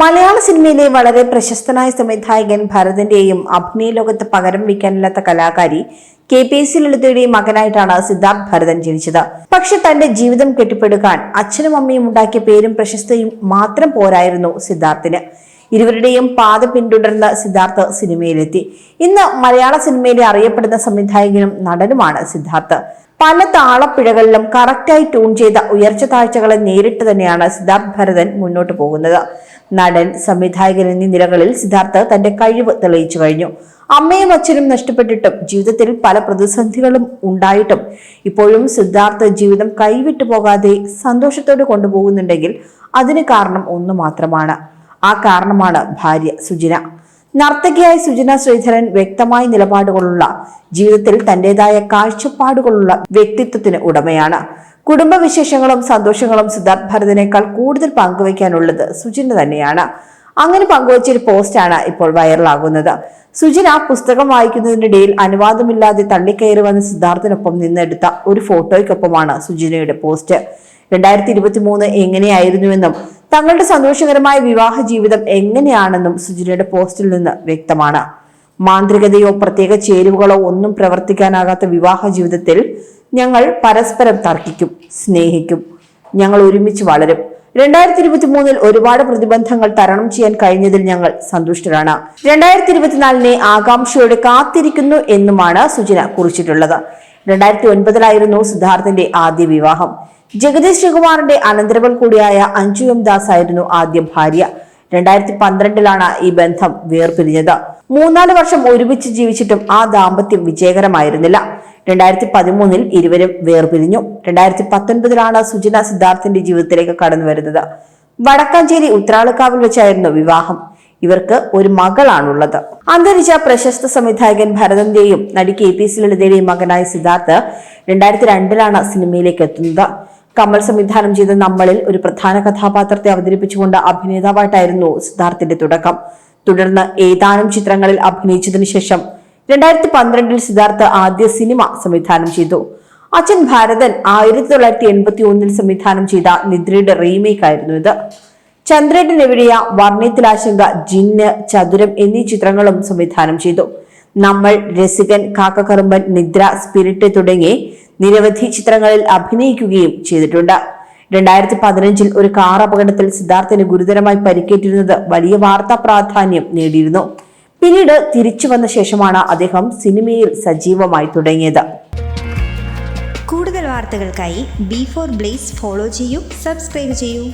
മലയാള സിനിമയിലെ വളരെ പ്രശസ്തനായ സംവിധായകൻ ഭരതന്റെയും അഭിനയ ലോകത്ത് പകരം വയ്ക്കാനില്ലാത്ത കലാകാരി കെ പി എസ് ലളിതയുടെയും മകനായിട്ടാണ് സിദ്ധാർത്ഥ് ഭരതൻ ജനിച്ചത് പക്ഷെ തന്റെ ജീവിതം കെട്ടിപ്പടുക്കാൻ അച്ഛനും അമ്മയും ഉണ്ടാക്കിയ പേരും പ്രശസ്തയും മാത്രം പോരായിരുന്നു സിദ്ധാർത്ഥിന്. ഇരുവരുടെയും പാത പിന്തുടർന്ന സിദ്ധാർത്ഥ് സിനിമയിലെത്തി. ഇന്ന് മലയാള സിനിമയിലെ അറിയപ്പെടുന്ന സംവിധായകനും നടനുമാണ് സിദ്ധാർത്ഥ്. പല താളപ്പിഴകളിലും കറക്റ്റായി ട്യൂൺ ചെയ്ത ഉയർച്ച താഴ്ചകളെ നേരിട്ട് തന്നെയാണ് സിദ്ധാർത്ഥ് ഭരതൻ മുന്നോട്ട് പോകുന്നത്. നടൻ സംവിധായകൻ എന്നീ നിലകളിൽ സിദ്ധാർത്ഥ് തന്റെ കഴിവ് തെളിയിച്ചു കഴിഞ്ഞു. അമ്മയും അച്ഛനും നഷ്ടപ്പെട്ടിട്ടും ജീവിതത്തിൽ പല പ്രതിസന്ധികളും ഉണ്ടായിട്ടും ഇപ്പോഴും സിദ്ധാർത്ഥ് ജീവിതം കൈവിട്ടു പോകാതെ സന്തോഷത്തോടെ കൊണ്ടുപോകുന്നുണ്ടെങ്കിൽ അതിന് കാരണം ഒന്നു മാത്രമാണ്. ആ കാരണമാണ് ഭാര്യ സുജിന. നർത്തകിയായ സുജന ശ്രീധരൻ വ്യക്തമായ നിലപാടുകളുള്ള ജീവിതത്തിൽ തന്റേതായ കാഴ്ചപ്പാടുകളുള്ള വ്യക്തിത്വത്തിന് ഉടമയാണ്. കുടുംബവിശേഷങ്ങളും സന്തോഷങ്ങളും സിദ്ധാർത്ഥ് ഭരതനേക്കാൾ കൂടുതൽ പങ്കുവയ്ക്കാനുള്ളത് സുജിന് തന്നെയാണ്. അങ്ങനെ പങ്കുവച്ച ഒരു പോസ്റ്റാണ് ഇപ്പോൾ വൈറലാകുന്നത്. സുജിൻ ആ പുസ്തകം വായിക്കുന്നതിനിടയിൽ അനുവാദമില്ലാതെ തള്ളിക്കയറി വന്ന സിദ്ധാർത്ഥിനൊപ്പം നിന്നെടുത്ത ഒരു ഫോട്ടോയ്ക്കൊപ്പമാണ് സുജിനയുടെ പോസ്റ്റ്. രണ്ടായിരത്തി ഇരുപത്തി മൂന്ന് എങ്ങനെയായിരുന്നുവെന്നും തങ്ങളുടെ സന്തോഷകരമായ വിവാഹ ജീവിതം എങ്ങനെയാണെന്നും സുജിനയുടെ പോസ്റ്റിൽ നിന്ന് വ്യക്തമാണ്. മാന്ത്രികതയോ പ്രത്യേക ചേരുവകളോ ഒന്നും പ്രവർത്തിക്കാനാകാത്ത വിവാഹ ജീവിതത്തിൽ ഞങ്ങൾ പരസ്പരം തർക്കിക്കും സ്നേഹിക്കും. ഞങ്ങൾ ഒരുമിച്ച് വളരും. രണ്ടായിരത്തി ഇരുപത്തി മൂന്നിൽ ഒരുപാട് പ്രതിബന്ധങ്ങൾ തരണം ചെയ്യാൻ കഴിഞ്ഞതിൽ ഞങ്ങൾ സന്തുഷ്ടരാണ്. രണ്ടായിരത്തി ഇരുപത്തിനാലിനെ ആകാംക്ഷയോടെ കാത്തിരിക്കുന്നു എന്നുമാണ് സുജിന കുറിച്ചിട്ടുള്ളത്. രണ്ടായിരത്തി ഒൻപതിലായിരുന്നു സിദ്ധാർത്ഥിന്റെ ആദ്യ വിവാഹം. ജഗദീഷ് ശ്രീകുമാറിന്റെ അനന്തരവൾ കൂടിയായ അഞ്ജു എം ദാസ് ആയിരുന്നു ആദ്യ ഭാര്യ. രണ്ടായിരത്തി പന്ത്രണ്ടിലാണ് ഈ ബന്ധം വേർപിരിഞ്ഞത്. മൂന്നാൽ വർഷം ഒരുമിച്ച് ജീവിച്ചിട്ടും ആ ദാമ്പത്യം വിജയകരമായിരുന്നില്ല. രണ്ടായിരത്തി പതിമൂന്നിൽ ഇരുവരും വേർപിരിഞ്ഞു. രണ്ടായിരത്തി പത്തൊൻപതിലാണ് സുജന സിദ്ധാർത്ഥിന്റെ ജീവിതത്തിലേക്ക് കടന്നു വരുന്നത്. വടക്കാഞ്ചേരി ഉത്രാളക്കാവിൽ വെച്ചായിരുന്നു വിവാഹം. ഇവർക്ക് ഒരു മകളാണുള്ളത്. അന്തരിച്ച പ്രശസ്ത സംവിധായകൻ ഭരതന്റെയും നടി കെ പി സി ലളിതയുടെയും മകനായ സിദ്ധാർത്ഥ് രണ്ടായിരത്തി രണ്ടിലാണ് സിനിമയിലേക്ക് എത്തുന്നത്. കമൽ സംവിധാനം ചെയ്ത നമ്മളിൽ ഒരു പ്രധാന കഥാപാത്രത്തെ അവതരിപ്പിച്ചുകൊണ്ട് അഭിനേതാവായിട്ടായിരുന്നു സിദ്ധാർത്ഥിന്റെ തുടക്കം. തുടർന്ന് ഏതാനും ചിത്രങ്ങളിൽ അഭിനയിച്ചതിനു ശേഷം രണ്ടായിരത്തി പന്ത്രണ്ടിൽ സിദ്ധാർത്ഥ് ആദ്യ സിനിമ സംവിധാനം ചെയ്തു. അച്ഛൻ ഭാരതൻ ആയിരത്തി തൊള്ളായിരത്തി എൺപത്തി ഒന്നിൽ സംവിധാനം ചെയ്ത നിദ്രയുടെ റീമേക്ക് ആയിരുന്നു ഇത്. ചന്ദ്രേട്ടൻ എവിടെയ? വർണയത്തിലാശങ്ക ജിന്ന് ചതുരം എന്നീ ചിത്രങ്ങളും സംവിധാനം ചെയ്തു. നമ്മൾ രസികൻ കാക്കക്കറുമ്പൻ നിദ്ര സ്പിരിറ്റ് തുടങ്ങി നിരവധി ചിത്രങ്ങളിൽ അഭിനയിക്കുകയും ചെയ്തിട്ടുണ്ട്. രണ്ടായിരത്തി പതിനഞ്ചിൽ ഒരു കാർ അപകടത്തിൽ സിദ്ധാർത്ഥിന് ഗുരുതരമായി പരിക്കേറ്റിരുന്നത് വലിയ വാർത്താ പ്രാധാന്യം നേടിയിരുന്നു. പിന്നീട് തിരിച്ചു വന്ന ശേഷമാണ് അദ്ദേഹം സിനിമയിൽ സജീവമായി തുടങ്ങിയത്. കൂടുതൽ വാർത്തകൾക്കായി ബി ഫോർ ബ്ലേസ് ഫോളോ ചെയ്യൂ സബ്സ്ക്രൈബ് ചെയ്യൂ.